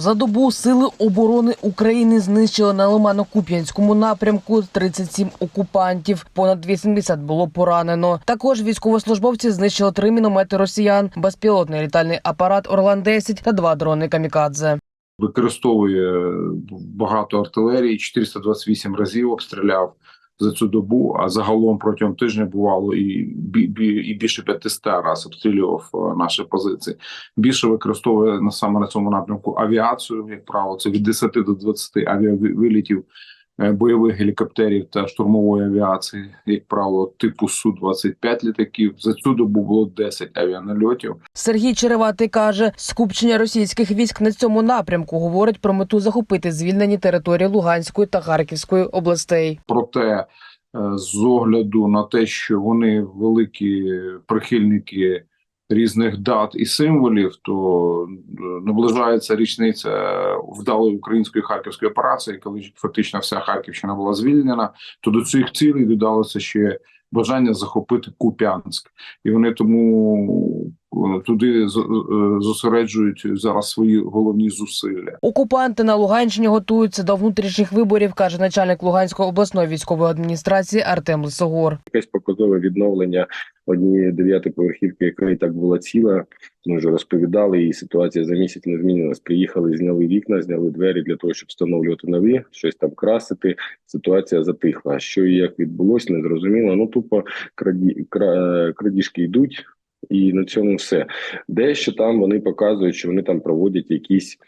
За добу сили оборони України знищили на Лимано-Куп'янському напрямку 37 окупантів. Понад 80 було поранено. Також військовослужбовці знищили три міномети росіян, безпілотний літальний апарат Орлан 10 та два дрони камікадзе. використовує багато артилерії, 428 разів обстріляв за цю добу. А загалом протягом тижня бувало і і більше 500 раз обстрілював е, наші позиції. Більше використовує на саме на цьому напрямку авіацію. Як правило, це від 10 до 20 авіавилітів бойових гелікоптерів та штурмової авіації, як правило, типу су 25 літаків. За цю добу було 10 авіанальотів. Сергій Череватий каже, скупчення російських військ на цьому напрямку говорить про мету захопити звільнені території Луганської та Харківської областей. Проте, е, з огляду на те, що вони великі прихильники різних дат і символів, то е, наближається річниця вдалої української харківської операції, коли фактично вся Харківщина була звільнена. То до цих цілей додалося ще бажання захопити Куп'янськ, і вони тому туди з- е, зосереджують зараз свої головні зусилля. Окупанти на Луганщині готуються до внутрішніх виборів, каже начальник Луганської обласної військової адміністрації Артем Лисогор. якесь показове відновлення однієї дев'ятиповерхівки, яка і так була ціла. Ми вже розповідали, і ситуація за місяць не змінилась. Приїхали, зняли вікна, зняли двері для того, щоб встановлювати нові, щось там красити. Ситуація затихла. Що і як відбулося, не зрозуміло. Ну тупо краді, крадіжки йдуть. І на цьому все. Дещо там вони показують, що вони там проводять якісь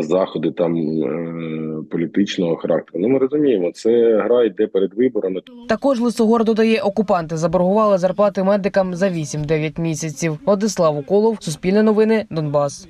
заходи там е, політичного характеру. Ну ми розуміємо, це гра йде перед виборами. Також Лисогор додає, окупанти заборгували зарплати медикам за 8-9 місяців. Владислав Уколов, Суспільне новини, Донбас.